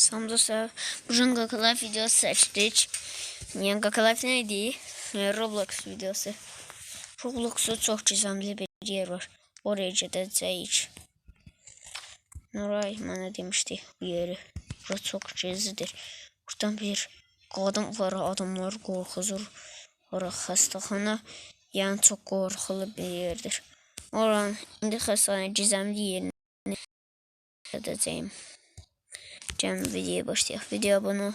Samdosa bugün Google Life videosu seçtik. Google Life neydi? Yani Roblox videosu. Roblox'ta çok gizemli bir yer var. Oraya gideceğiz. Nuray bana demişti bu yeri. Burası çok gizlidir. Buradan bir kadın var adamlar korkuzur. Orası hastahana. Yani çok korkulu bir yerdir. Oran indi hastane gizemli yerine gideceğim. Cem videoya başlayalım. Video abone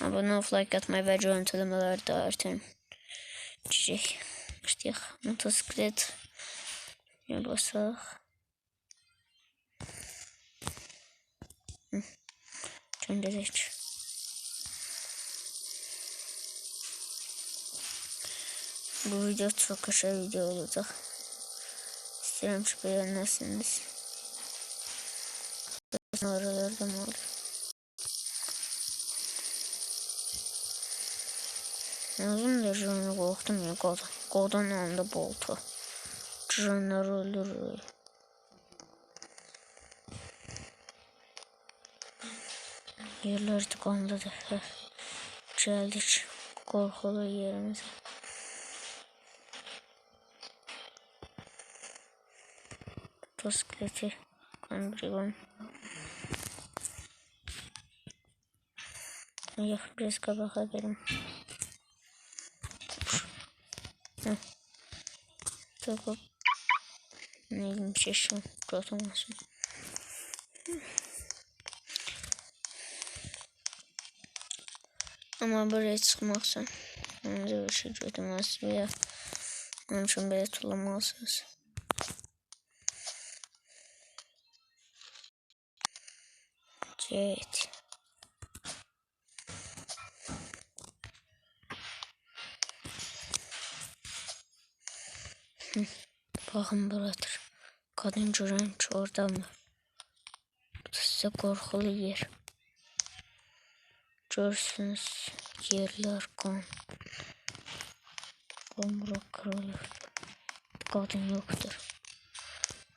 abone ol, like atmayı ve görüntülemeleri de artırın. Çiçek. Başlayalım. Motosiklet. Ne basak. Göndereç. Bu video çok kısa video olacak. İsterim şu beğenmezsiniz. Aralarda mı olur? Uzun da korktum ya kadın. Kadın anda boltu. Canları öldürür. Yerler tıkandı da. Geldik. Korkulu yerimize. Bisikleti. Kandırıyorum. Yok biraz edelim. Heh. Takıp. Neymiş eşim. Kurtulmasın. Ama buraya çıkmaksa. Önce bir şey götürmez veya. Onun için böyle tulamalısınız. Evet. Bakın buradır. Kadın Curanç orada mı? Size korkulu yer. Görürsünüz yerler kan. Omura kırılır. Kadın yoktur.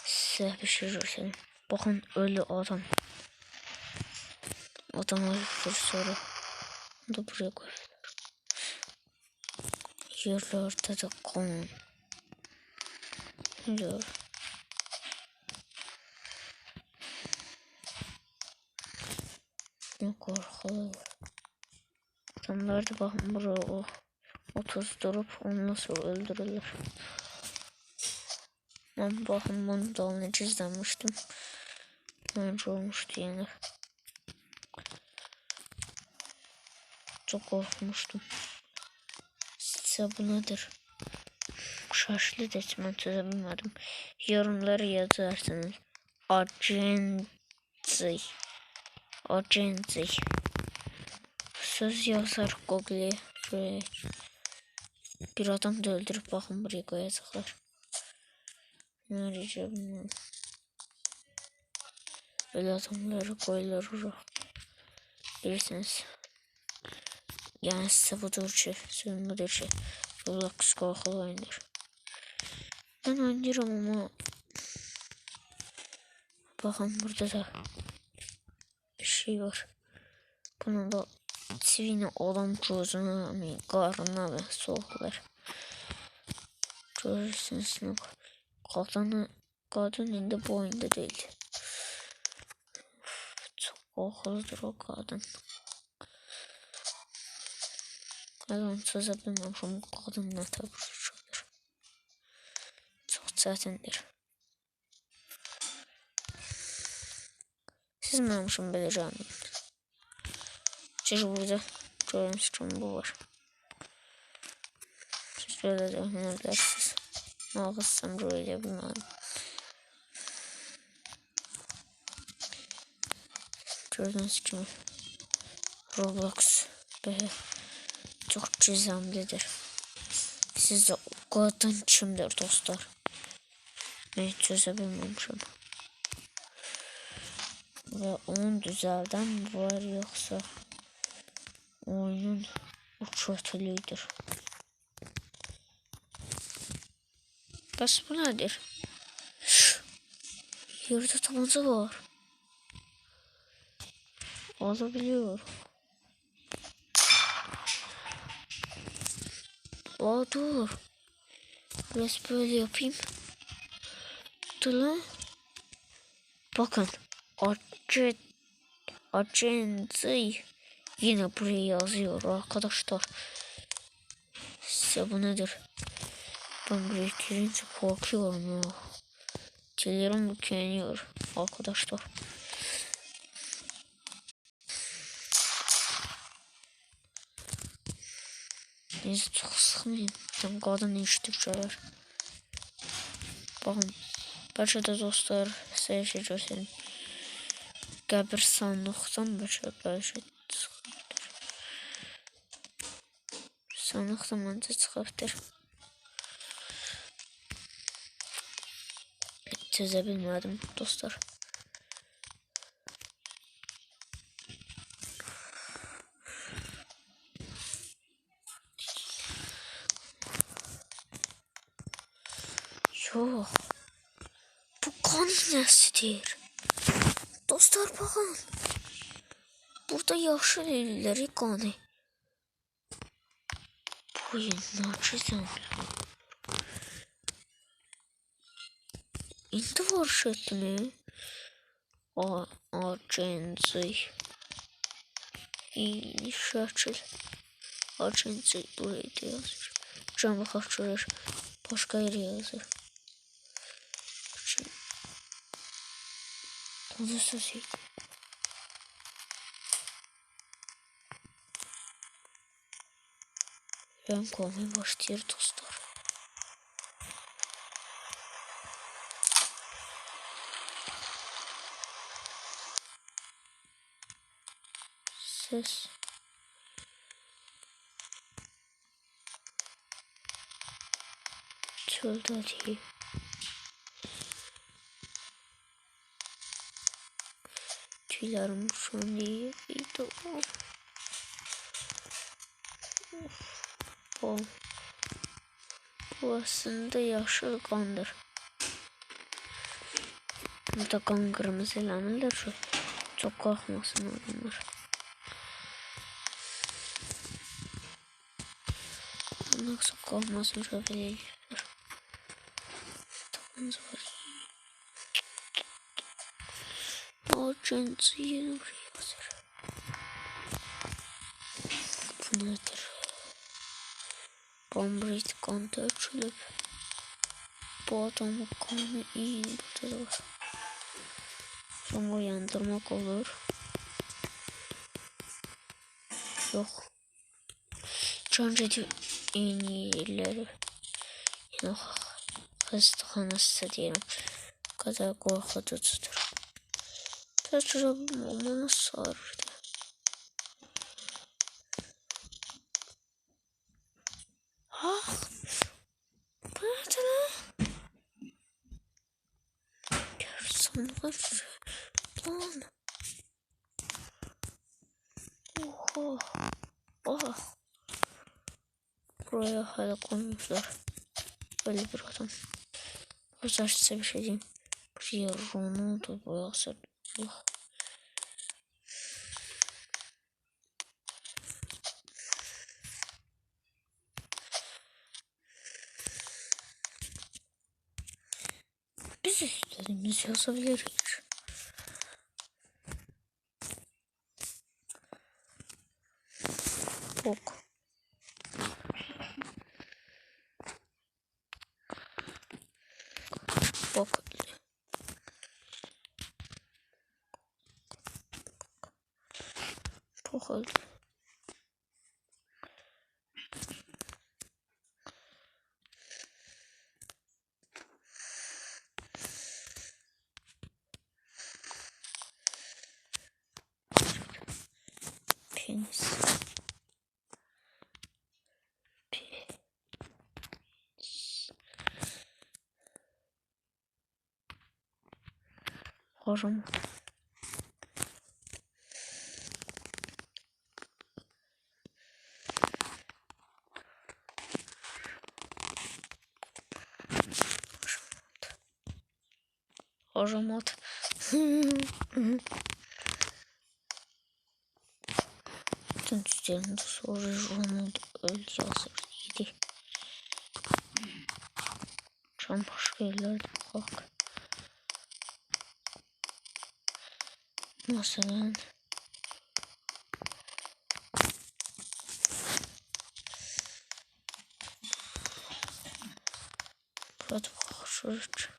Size bir şey. Bakın ölü adam. Adamı bir soru. Onu da buraya koyuyorlar. Yerlerde de kan. Yer. Ne korkuyor. Adamlar da bakın buraya o otuz durup onu nasıl öldürülür. Ben bakın bunu da onu izlemiştim. Önce olmuştu yani. Çok korkmuştum. Size bu nedir? Şaşlı desmen çözemedim. Yorumları yazarsınız. Agency. Agency. Söz yazar Google'e. Bir adam da öldürüp bakın buraya koyacaklar. Ne arayacağım bilmiyorum. Öyle adamları koyulur oraya. Bilirsiniz. Yani bu duruşu, bu duruşu. Roblox korkulu oyundur. Ben oynuyorum ama bakın burada da bir şey var. Bunun da sivini olan gözüne mi karnına ve soğuklar. Görürsünüz ne kadını kadın indi bu oyunda değil. Çok korkuludur o kadın. Ben bilmemişim bu kadın ne tabi çətindir. Siz mənim belə canım. Çünki burada gördüyünüz kimi bu var. Siz belə də oynaya bilərsiniz. Ağızsam böyle bilmem. Gördüğünüz gibi Roblox böyle çok gizemlidir. Siz de o kadın kimdir dostlar? Ben çözebilmemişim. Ve onun düzelden var yoksa oyunun kötülüğüdür. Bas bu nedir? Yerde tabanca var. Alabiliyor. Aa dur. Biraz böyle yapayım. Lan. Bakın. Acı Acenzi yine buraya yazıyor arkadaşlar. Size bu nedir? Ben buraya girince korkuyorum ya. Tüylerim bükeniyor arkadaşlar. Neyse çok sıkmayayım. Tam kadın işte şeyler. Bakın. Bəlkə də dostlar, sevişəcəksən. Qəbirsanlıqdan bəlkə bəlkə çıxıbdır. Sanlıqdan məncə çıxıbdır. Çözə bilmədim dostlar. Nəsidir? Dostlar bakın. Burada yaşlı ölüleri qanı. Bu yıllarca zanlı. İndi var mi? A agency. İyi şəkil. Agency buraya yazır. Can baxaq Başqa yerə yazır. Bunu sözü. Renk olmaya başlıyor dostlar. Ses. Çölde değil. Tüylerim şu an iyi. Bu. Aslında yaşlı kandır. Burada kan kırmızılanırlar şu. Çok korkmasın adamlar. Çok korkmasın şöyle. Tabanca var. Agency'yi oraya basar. Bu nedir? Bombrit kanta ölçülüp bu adamın kanı iyi burada da var. Sonra uyandırmak olur. Yok. Önce en iyileri. Yine hastahanası diyelim. kadar korkutucudur. Ama nasıl ağrıdı? Ah! Bu nerede lan? Görsem var. Lan. Oha. Oha. Buraya hala koymuşlar. Böyle bir adam. Size bir şey diyeyim. Buraya Ronaldo boyası Yok. Biz istediğimiz yazabiliriz. Ok. можем. Можем мод. Kartın üzerinde sonra Ronald öl yazır idi. Can başka yerlerde bak. Mesela Burada bakıyoruz.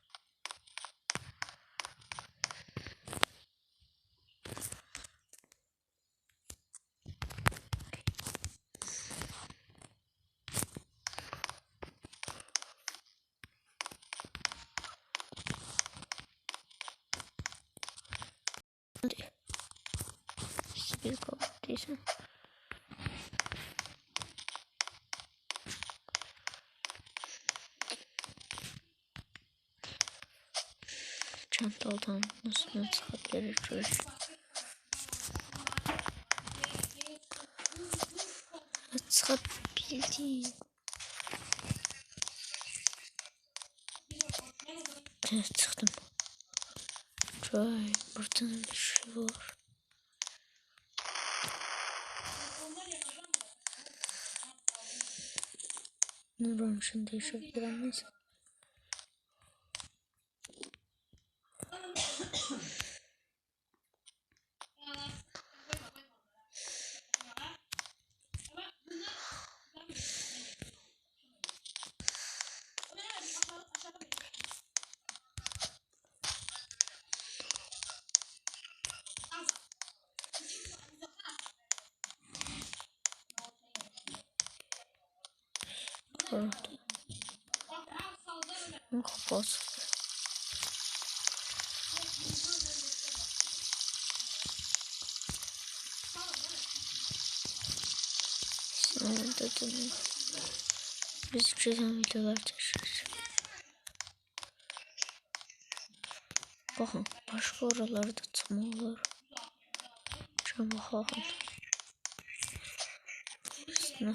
Çantadan nasıl çıkabilir çocuk? Çıkabildim. Evet çıktım. Vay burada bir şey var. Ne varmış değişebilir neyse. Orada. Kapat. Dedim. Biz çizen videolar taşırız. Bakın başka oralarda tutmalar. Şuna bakalım. Üstüne.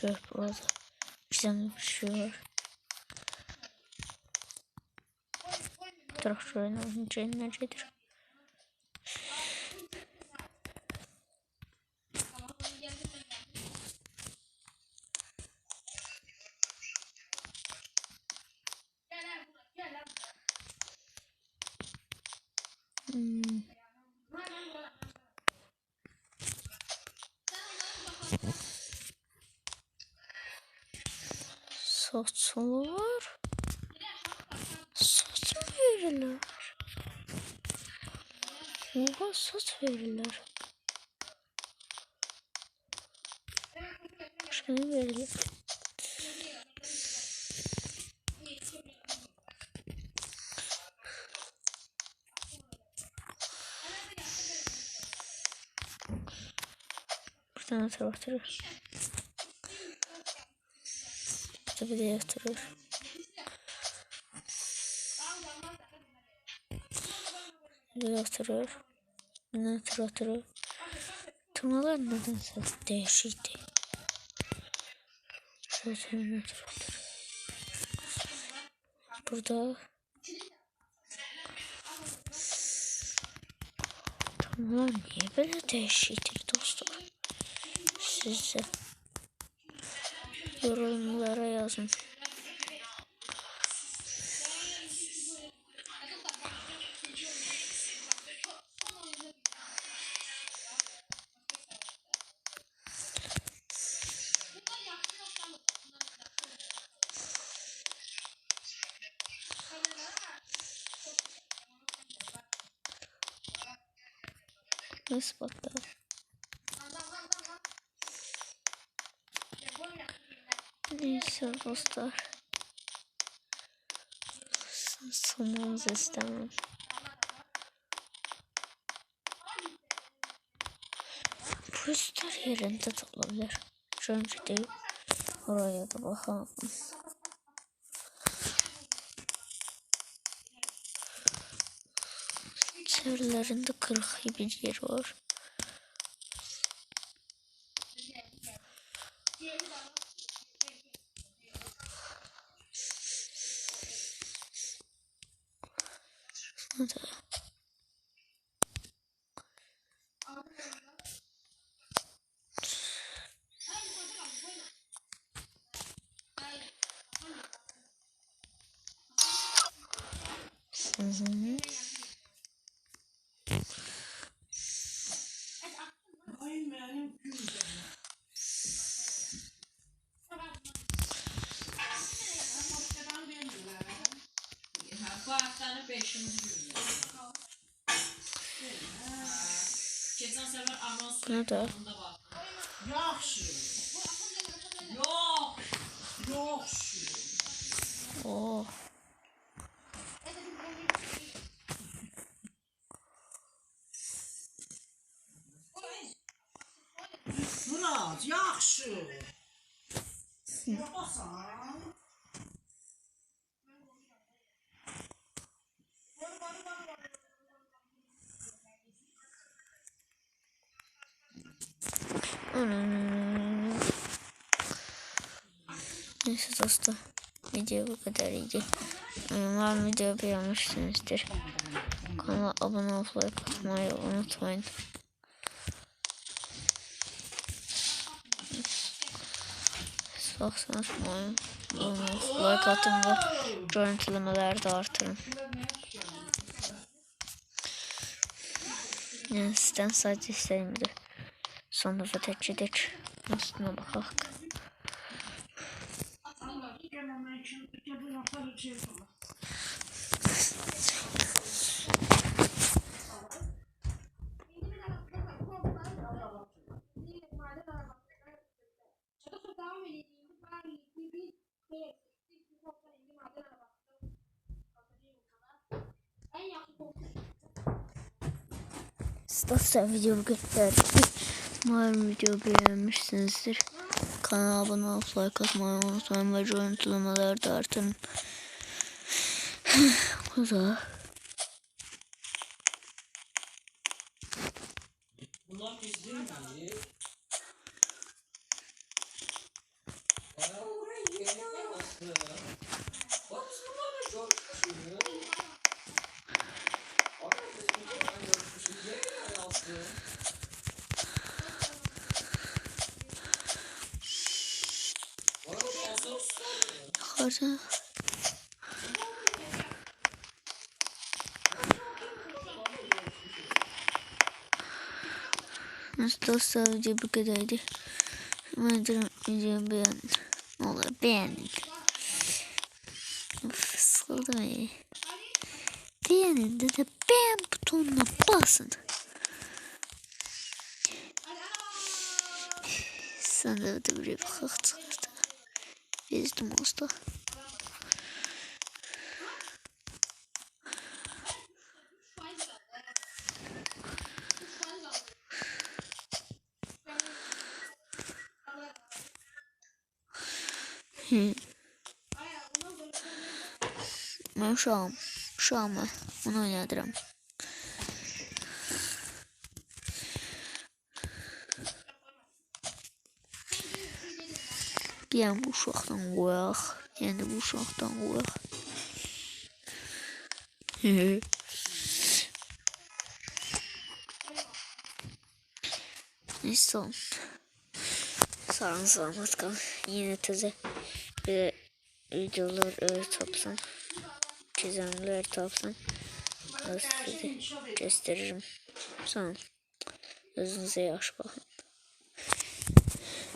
Çöp orada. Güzel bir şey var. Traktörün önce necedir? Hmm. Satılır. Sat verirler? Oha sat verirler. Başka ne verilir? Bir bir de yatırır. Yatırır. De yatırır. Tırmalar nedense değişikti. Zaten yatırır. Burada Bunlar niye böyle değişiktir dostlar? Siz de yorumlara yazın. Nasıl baktı? Neyse dostlar. Sonumuzu istemem. Poster yerinde de olabilir. Önce değil. Oraya da bakalım. Çevrelerinde kırık bir yer var. Baktım. Yaxşı. Yok. Yaxşı. oh. Neyse dostlar. Video bu kadar iyiydi. Umarım video beğenmişsinizdir. Kanala abone olup like atmayı unutmayın. Baksanız umarım like atın ve görüntülemeleri de artırın. Yani sizden sadece istediğimdir. Sonra da teçhidir. Aslına bakalım. Gelmem için bu lafları şey yapalım. Dostlar video bu kadar. Umarım video beğenmişsinizdir. Kanala abone olup like atmayı unutmayın ve görüntülemeleri de artırın. Bu da. Bunlar biz değil miyiz? Yukarıda. Nasıl dostlar video bu kadardı. Umarım videomu beğendin. Ne olur beğenin. Of, sıkıldım ya. Beğenin de, de beğen butonuna basın. De de buraya bakak çıkardı. Bezdim usta. Şu an ben onu oynadıram. An bu uşaqdan qoyaq. Yəni bu uşaqdan qoyaq. Neyse olun. Sağ olun. Yine teze bir videolar öyle. Çizimler tapsam. Size gösteririm. Sağ olun. Özünüze yaş bakın.